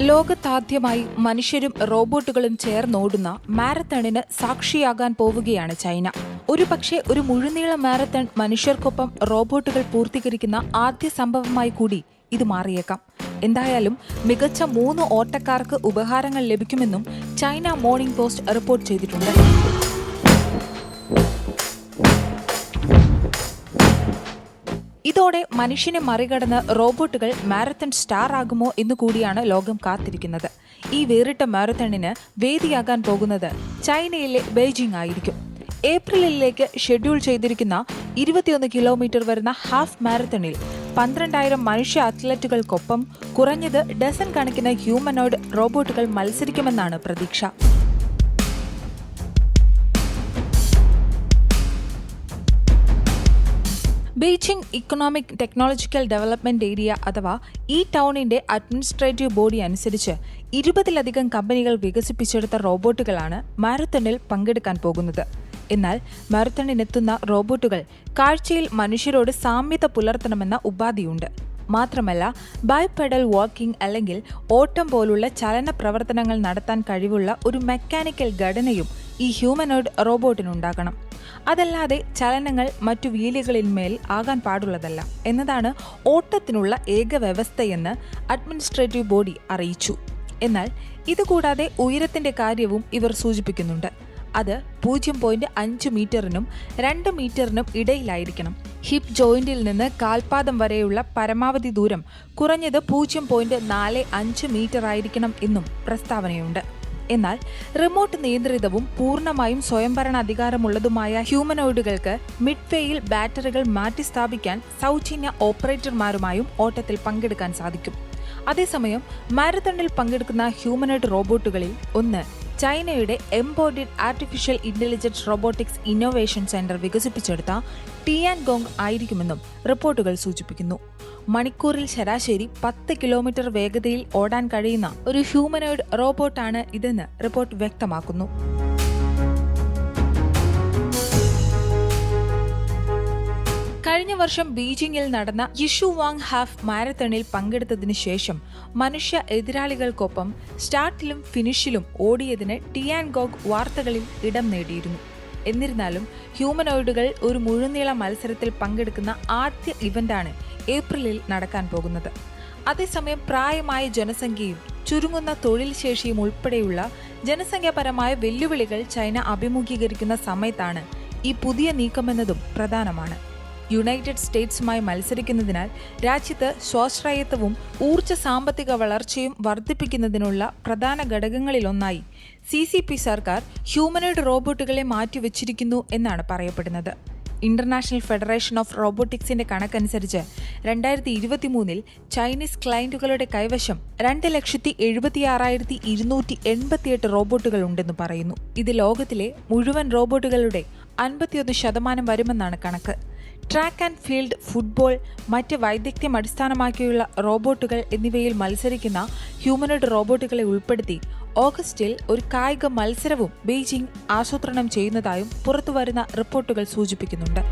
ലോകത്താദ്യമായി മനുഷ്യരും റോബോട്ടുകളും ചേർന്നോടുന്ന മാരത്തണിന് സാക്ഷിയാകാൻ പോവുകയാണ് ചൈന. ഒരുപക്ഷെ ഒരു മുഴുനീള മാരത്തൺ മനുഷ്യർക്കൊപ്പം റോബോട്ടുകൾ പൂർത്തീകരിക്കുന്ന ആദ്യ സംഭവമായി കൂടി ഇത് മാറിയേക്കാം. എന്തായാലും മികച്ച മൂന്ന് ഓട്ടക്കാർക്ക് ഉപഹാരങ്ങൾ ലഭിക്കുമെന്നും ചൈന മോർണിംഗ് പോസ്റ്റ് റിപ്പോർട്ട് ചെയ്തിട്ടുണ്ട്. ഇതോടെ മനുഷ്യനെ മറികടന്ന് റോബോട്ടുകൾ മാരത്തൺ സ്റ്റാർ ആകുമോ എന്ന് കൂടിയാണ് ലോകം കാത്തിരിക്കുന്നത്. ഈ വേറിട്ട മാരത്തണിന് വേദിയാകാൻ പോകുന്നത് ചൈനയിലെ ബെയ്ജിംഗ് ആയിരിക്കും ഏപ്രിലിലേക്ക് ഷെഡ്യൂൾ ചെയ്തിരിക്കുന്ന ഇരുപത്തിയൊന്ന് കിലോമീറ്റർ വരുന്ന ഹാഫ് മാരത്തണിൽ പന്ത്രണ്ടായിരം മനുഷ്യ അത്ലറ്റുകൾക്കൊപ്പം കുറഞ്ഞത് ഡസൻ കണക്കിന് ഹ്യൂമനോയിഡ് റോബോട്ടുകൾ മത്സരിക്കുമെന്നാണ് പ്രതീക്ഷ. Beijing economic technological development area അഥവാ ഈ ടൗണിന്റെ അഡ്മിനിസ്ട്രേറ്റീവ് ബോഡി അനുസരിച്ച് ഇരുപതിലധികം കമ്പനികൾ വികസിപ്പിച്ചെടുത്ത റോബോട്ടുകളാണ് മാരത്തണിൽ പങ്കെടുക്കാൻ പോകുന്നത്. എന്നാൽ മാരത്തണിനെത്തുന്ന റോബോട്ടുകൾ കാഴ്ചയിൽ മനുഷ്യരോട് സാമ്യത പുലർത്തണമെന്ന ഉപാധിയുണ്ട്. മാത്രമല്ല ബൈപെഡൽ വാക്കിംഗ് അല്ലെങ്കിൽ ഓട്ടം പോലുള്ള ചലന പ്രവർത്തനങ്ങൾ നടത്താൻ കഴിവുള്ള ഒരു മെക്കാനിക്കൽ ഘടനയും ഈ ഹ്യൂമനോയിഡ് റോബോട്ടിനുണ്ടാകണം അതല്ലാതെ ചലനങ്ങൾ മറ്റു വീലുകളിന്മേൽ ആകാൻ പാടുള്ളതല്ല. എന്നതാണ് ഓട്ടത്തിനുള്ള ഏക വ്യവസ്ഥയെന്ന് അഡ്മിനിസ്ട്രേറ്റീവ് ബോഡി അറിയിച്ചു. എന്നാൽ ഇതുകൂടാതെ ഉയരത്തിന്റെ കാര്യവും ഇവർ സൂചിപ്പിക്കുന്നുണ്ട്. അത് പൂജ്യം പോയിന്റ് അഞ്ച് മീറ്ററിനും രണ്ട് മീറ്ററിനും ഇടയിലായിരിക്കണം. ഹിപ്പ് ജോയിന്റിൽ നിന്ന് കാൽപാദം വരെയുള്ള പരമാവധി ദൂരം കുറഞ്ഞത് പൂജ്യം പോയിന്റ് നാല് അഞ്ച് മീറ്റർ ആയിരിക്കണം എന്നും പ്രസ്താവനയുണ്ട്. എന്നാൽ റിമോട്ട് നിയന്ത്രിതവും പൂർണമായും സ്വയംഭരണ അധികാരമുള്ളതുമായ ഹ്യൂമനോയിഡുകൾക്ക് മിഡ്വേയിൽ ബാറ്ററികൾ മാറ്റിസ്ഥാപിക്കാൻ സൗജന്യ ഓപ്പറേറ്റർമാരുമായും ഓട്ടത്തിൽ പങ്കെടുക്കാൻ സാധിക്കും. അതേസമയം മാരത്തണിൽ പങ്കെടുക്കുന്ന ഹ്യൂമനോയിഡ് റോബോട്ടുകളിൽ ഒന്ന് ചൈനയുടെ embodied artificial intelligence robotics innovation centre വികസിപ്പിച്ചെടുത്ത ടിയാൻ ഗോങ് ആയിരിക്കുമെന്നും റിപ്പോർട്ടുകൾ സൂചിപ്പിക്കുന്നു. മണിക്കൂറിൽ ശരാശരി പത്ത് കിലോമീറ്റർ വേഗതയിൽ ഓടാൻ കഴിയുന്ന ഒരു ഹ്യൂമനോയിഡ് റോബോട്ടാണ് ഇതെന്ന് റിപ്പോർട്ട് വ്യക്തമാക്കുന്നു. കഴിഞ്ഞ വർഷം ബീജിംഗിൽ നടന്ന യിഷു വാങ് ഹാഫ് മാരത്തണിൽ പങ്കെടുത്തതിനു ശേഷം മനുഷ്യ എതിരാളികൾക്കൊപ്പം സ്റ്റാർട്ടിലും ഫിനിഷിലും ഓടിയതിന് ടിയാൻ ഗോഗ് വാർത്തകളിൽ ഇടം നേടിയിരുന്നു. എന്നിരുന്നാലും ഹ്യൂമനോയിഡുകൾ ഒരു മുഴുനീള മത്സരത്തിൽ പങ്കെടുക്കുന്ന ആദ്യ ഇവന്റാണ് ഏപ്രിലിൽ നടക്കാൻ പോകുന്നത്. അതേസമയം പ്രായമായ ജനസംഖ്യയും ചുരുങ്ങുന്ന തൊഴിൽ ശേഷിയും ഉൾപ്പെടെയുള്ള ജനസംഖ്യാപരമായ വെല്ലുവിളികൾ ചൈന അഭിമുഖീകരിക്കുന്ന സമയത്താണ് ഈ പുതിയ നീക്കമെന്നതും പ്രധാനമാണ്. യുണൈറ്റഡ് സ്റ്റേറ്റ്സുമായി മത്സരിക്കുന്നതിനാൽ രാജ്യത്ത് സ്വാശ്രയത്വവും ഊർജ സാമ്പത്തിക വളർച്ചയും വർദ്ധിപ്പിക്കുന്നതിനുള്ള പ്രധാന ഘടകങ്ങളിലൊന്നായി സി സി പി സർക്കാർ ഹ്യൂമനോയിഡ് റോബോട്ടുകളെ മാറ്റിവെച്ചിരിക്കുന്നു എന്നാണ് പറയപ്പെടുന്നത്. ഇന്റർനാഷണൽ ഫെഡറേഷൻ ഓഫ് റോബോട്ടിക്സിന്റെ കണക്കനുസരിച്ച് രണ്ടായിരത്തി ഇരുപത്തി മൂന്നിൽ ചൈനീസ് ക്ലയന്റുകളുടെ കൈവശം രണ്ട് ലക്ഷത്തി എഴുപത്തിയാറായിരത്തി ഇരുന്നൂറ്റി എൺപത്തിയെട്ട് റോബോട്ടുകൾ ഉണ്ടെന്ന് പറയുന്നു. ഇത് ലോകത്തിലെ മുഴുവൻ റോബോട്ടുകളുടെ അൻപത്തിയൊന്ന് ശതമാനം വരുമെന്നാണ് കണക്ക്. ട്രാക്ക് ആൻഡ് ഫീൽഡ് ഫുട്ബോൾ മറ്റ് വൈദഗ്ധ്യം അടിസ്ഥാനമാക്കിയുള്ള റോബോട്ടുകൾ എന്നിവയിൽ മത്സരിക്കുന്ന ഹ്യൂമനോയിഡ് റോബോട്ടുകളെ ഉൾപ്പെടുത്തി ഓഗസ്റ്റിൽ ഒരു കായിക മത്സരവും ബെയ്ജിംഗ് ആസൂത്രണം ചെയ്യുന്നതായും പുറത്തുവരുന്ന റിപ്പോർട്ടുകൾ സൂചിപ്പിക്കുന്നുണ്ട്.